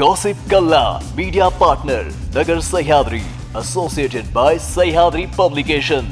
Gossip Kalla media partner Nagar Sahyadri associated by Sahyadri publication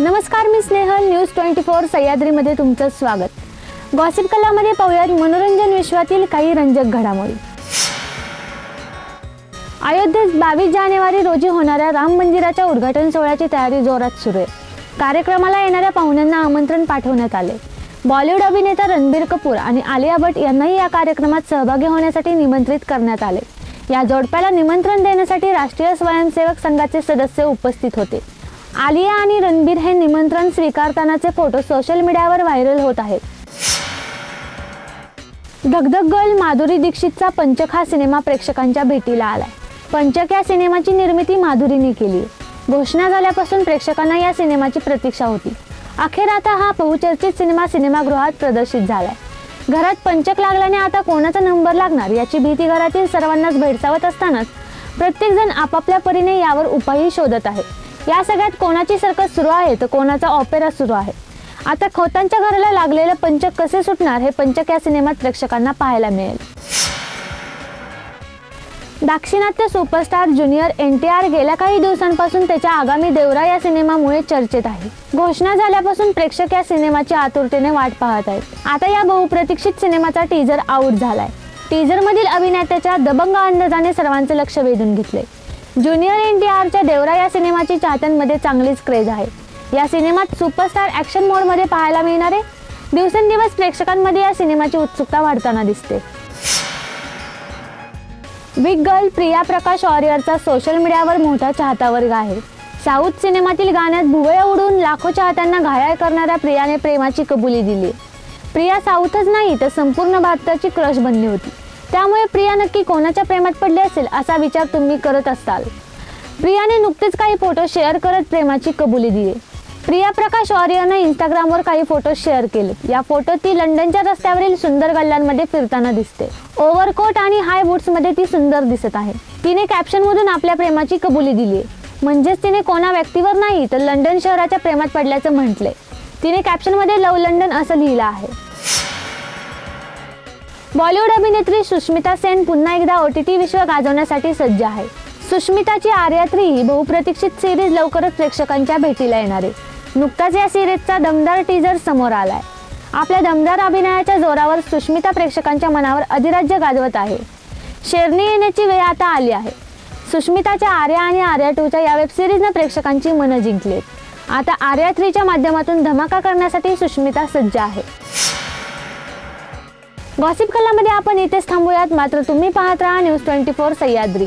नमस्कार मी Snehal. News twenty four सह्याद्रीमध्ये तुमचं स्वागत. गॉसिप कलामध्ये पाहूयात मनोरंजन विश्वातील काही रंजक घडामोडी. अयोध्येत बावीस जानेवारी रोजी होणाऱ्या राम मंदिराच्या उद्घाटन सोहळ्याची तयारी जोरात सुरू आहे. कार्यक्रमाला येणाऱ्या पाहुण्यांना आमंत्रण पाठवण्यात आले. बॉलिवूड अभिनेता रणबीर कपूर आणि आलिया भट यांनाही या कार्यक्रमात सहभागी होण्यासाठी निमंत्रित करण्यात आले. या जोडप्याला निमंत्रण देण्यासाठी राष्ट्रीय स्वयंसेवक संघाचे सदस्य उपस्थित होते. आलिया आणि रणबीर हे निमंत्रण स्वीकारतानाचे फोटो सोशल मीडियावर व्हायरल होत आहेत. धगधग गर्ल माधुरी दीक्षितचा पंचक हा सिनेमा प्रेक्षकांच्या भेटीला आलाय. पंचक या सिनेमाची निर्मिती माधुरीने केली घोषणा झाल्यापासून प्रेक्षकांना या सिनेमाची प्रतीक्षा होती. अखेर आता हा बहुचर्चित सिनेमा सिनेमागृहात प्रदर्शित झालाय. घरात पंचक लागल्याने आता कोणाचा नंबर लागणार याची भीती घरातील सर्वांनाच भेडसावत असतानाच प्रत्येकजण आपापल्या परीने यावर उपायही शोधत आहे. या सगळ्यात कोणाची सर्कस सुरू आहे तर कोणाचा ऑपेरा सुरू आहे? आता खोतांच्या घराला लागलेलं पंचक कसे सुटणार हे पंचक या सिनेमात प्रेक्षकांना पाहायला मिळेल. दाक्षिणात्य superstar junior N T R गेल्या काही दिवसांपासून त्याच्या आगामी देवरा या सिनेमामुळे चर्चेत आहे. घोषणा झाल्यापासून प्रेक्षक या सिनेमाची आतुरतेने वाट पाहत आहेत. आता या बहुप्रतीक्षित सिनेमाचा टीजर आऊट झालाय. टीजरमधील अभिनेत्याच्या दबंग अंदाजाने सर्वांचे लक्ष वेधून घेतले ज्युनियर एन टी आरच्या देवरा या सिनेमाची चाहत्यांमध्ये चांगलीच क्रेज आहे. या सिनेमात सुपरस्टार ॲक्शन मोडमध्ये पाहायला मिळणारे दिवसेंदिवस प्रेक्षकांमध्ये या सिनेमाची उत्सुकता वाढताना दिसते. बिग गर्ल प्रिया प्रकाश ऑरियरचा सोशल मीडियावर मोठा चाहता वर्ग आहे. साऊथ सिनेमातील गाण्यात भुवया उडून लाखो चाहत्यांना घायाळ करणाऱ्या प्रियाने प्रेमाची कबुली दिली. प्रिया साऊथच नाही तर संपूर्ण भारताची क्रश बनली होती. त्यामुळे प्रिया नक्की कोणाच्या प्रेमात पडली असेल असा विचार तुम्ही करत असाल प्रियाने नुकतेच काही फोटो शेअर करत प्रेमाची कबुली दिली. प्रिया प्रकाश वॉरियरनं इंस्टाग्रामवर काही फोटो शेअर केले. या फोटोत ती लंडनच्या रस्त्यावरील सुंदर गल्ल्यांमध्ये फिरताना दिसते. ओव्हरकोट आणि हाय बूट्समध्ये ती सुंदर दिसत आहे. तिने कॅप्शनमधून आपल्या प्रेमाची कबुली दिली म्हणजेच तिने कोणा व्यक्तीवर नाही तर लंडन शहराच्या प्रेमात पडल्याचं म्हटले तिने कॅप्शनमध्ये लव लंडन असं लिहिलं आहे. बॉलिवूड अभिनेत्री सुष्मिता सेन पुन्हा एकदा ओ टी टी विश्व गाजवण्यासाठी सज्ज आहे. सुष्मिताची आर्या थ्री ही बहुप्रतीक्षित सिरीज लवकरच प्रेक्षकांच्या भेटीला येणार आहे. नुकताच या सिरीजचा दमदार टीजर समोर आलाय. आपल्या दमदार अभिनयाच्या जोरावर सुष्मिता प्रेक्षकांच्या मनावर अधिराज्य गाजवत आहे. शेरणी येण्याची वेळ आता आली आहे. सुष्मिताच्या आर्या आणि आर्या टूच्या या वेब सिरीजनं प्रेक्षकांची मनं जिंकलीत. आता आर्या थ्रीच्या माध्यमातून धमाका करण्यासाठी सुष्मिता सज्ज आहे. गॉसिप कलामध्ये आपण इथेच थांबूयात. मात्र तुम्ही पाहत राहा न्यूज ट्वेंटी फोर सह्याद्री.